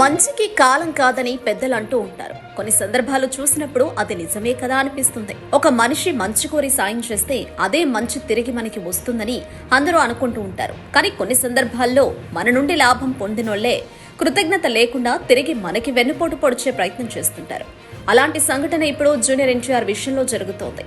మంచికి కాలం కాదని పెద్దలు అంటూ ఉంటారు. కొన్ని సందర్భాలు చూసినప్పుడు అది నిజమే కదా అనిపిస్తుంది. ఒక మనిషి మంచి కోరి సాయం చేస్తే అదే మంచి తిరిగి మనకి వస్తుందని అందరూ అనుకుంటూ ఉంటారు. కానీ కొన్ని సందర్భాల్లో మన నుండి లాభం పొందినోళ్ళే కృతజ్ఞత లేకుండా తిరిగి మనకి వెన్నుపోటు పొడిచే ప్రయత్నం చేస్తుంటారు. అలాంటి సంఘటన ఇప్పుడు జూనియర్ ఎన్టీఆర్ విషయంలో జరుగుతోంది.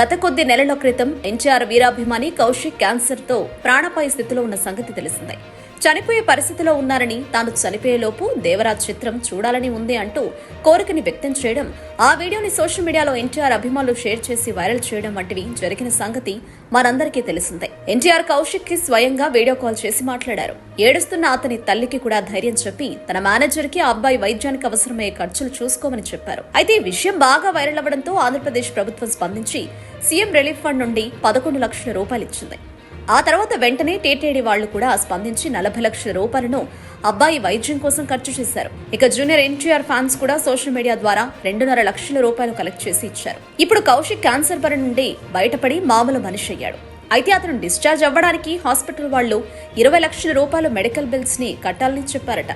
గత కొద్ది నెలల క్రితం ఎన్టీఆర్ వీరాభిమాని కౌశిక్ క్యాన్సర్తో ప్రాణపాయ స్థితిలో ఉన్న సంగతి తెలిసిందే. చనిపోయే పరిస్థితిలో ఉన్నారని తాను చనిపోయేలోపు దేవరాజ్ చిత్రం చూడాలని ఉంది అంటూ కోరికని వ్యక్తం చేయడం ఆ వీడియోని సోషల్ మీడియాలో ఎన్టీఆర్ అభిమానులు షేర్ చేసి వైరల్ చేయడం వంటివి జరిగిన సంగతి మనందరికీ తెలిసిందే. ఎన్టీఆర్ కౌశిక్కి స్వయంగా వీడియో కాల్ చేసి మాట్లాడారు. ఏడుస్తున్న అతని తల్లికి కూడా ధైర్యం చెప్పి తన మేనేజర్కి ఆ అబ్బాయి వైద్యానికి అవసరమయ్యే ఖర్చులు చూసుకోమని చెప్పారు. అయితే ఈ విషయం బాగా వైరల్ అవ్వడంతో ఆంధ్రప్రదేశ్ ప్రభుత్వం స్పందించి సీఎం రిలీఫ్ ఫండ్ నుండి పదకొండు లక్షల రూపాయలు ఇచ్చింది. ఆ తర్వాత వెంటనే టీటీడీ వాళ్ళు కూడా స్పందించి నలభై లక్షల రూపాయలను అబ్బాయి వైద్యం కోసం ఖర్చు చేశారు. ఇక జూనియర్ ఎన్టీఆర్ ఫ్యాన్స్ కూడా సోషల్ మీడియా ద్వారా రెండున్నర లక్షల రూపాయలు కలెక్ట్ చేసి ఇచ్చారు. ఇప్పుడు కౌశిక్ క్యాన్సర్ బారి నుండి బయటపడి మామూలు మనిషి అయ్యాడు. అయితే అతను డిశ్చార్జ్ అవ్వడానికి హాస్పిటల్ వాళ్ళు ఇరవై లక్షల రూపాయలు మెడికల్ బిల్స్ని కట్టాలని చెప్పారట.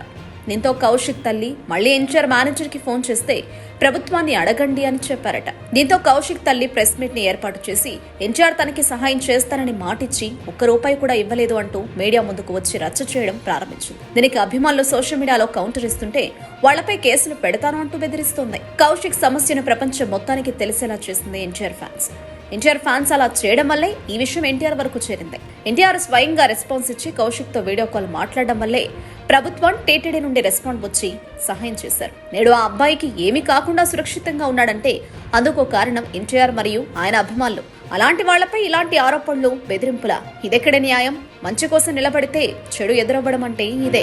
దీంతో కౌశిక్ తల్లి మళ్ళీ ఎన్టీఆర్ మేనేజర్కి ఫోన్ చేస్తే ప్రభుత్వాన్ని అడగండి అని చెప్పారట. దీంతో కౌశిక్ తల్లి ప్రెస్ మీట్ని ఏర్పాటు చేసి ఎన్టీఆర్ తనకి సహాయం చేస్తానని మాటిచ్చి ఒక్క రూపాయి కూడా ఇవ్వలేదు అంటూ మీడియా ముందుకు వచ్చి రచ్చ చేయడం ప్రారంభించింది. దీనికి అభిమానులు సోషల్ మీడియాలో కౌంటర్ ఇస్తుంటే వాళ్ళపై కేసులు పెడతాను అంటూ బెదిరిస్తోంది. కౌశిక్ సమస్యను ప్రపంచం మొత్తానికి తెలిసేలా చేసింది ఎన్టీఆర్ ఫ్యాన్స్. ఎన్టీఆర్ ఫ్యాన్స్ అలా చేయడం వల్లే ఈ విషయం ఎన్టీఆర్ వరకు చేరింది. ఎన్టీఆర్ స్వయంగా రెస్పాన్స్ ఇచ్చి కౌశిక్తో వీడియో కాల్ మాట్లాడడం వల్లే ప్రభుత్వం టీటీడీ నుండి రెస్పాండ్ వచ్చి సహాయం చేశారు. నేడు ఆ అబ్బాయికి ఏమీ కాకుండా సురక్షితంగా ఉన్నాడంటే అందుకు కారణం ఎన్టీఆర్ మరియు ఆయన అభిమానులు. అలాంటి వాళ్ళపై ఇలాంటి ఆరోపణలు బెదిరింపుల ఇదెక్కడ న్యాయం? మంచి కోసం నిలబడితే చెడు ఎదురవ్వడం అంటే ఇదే.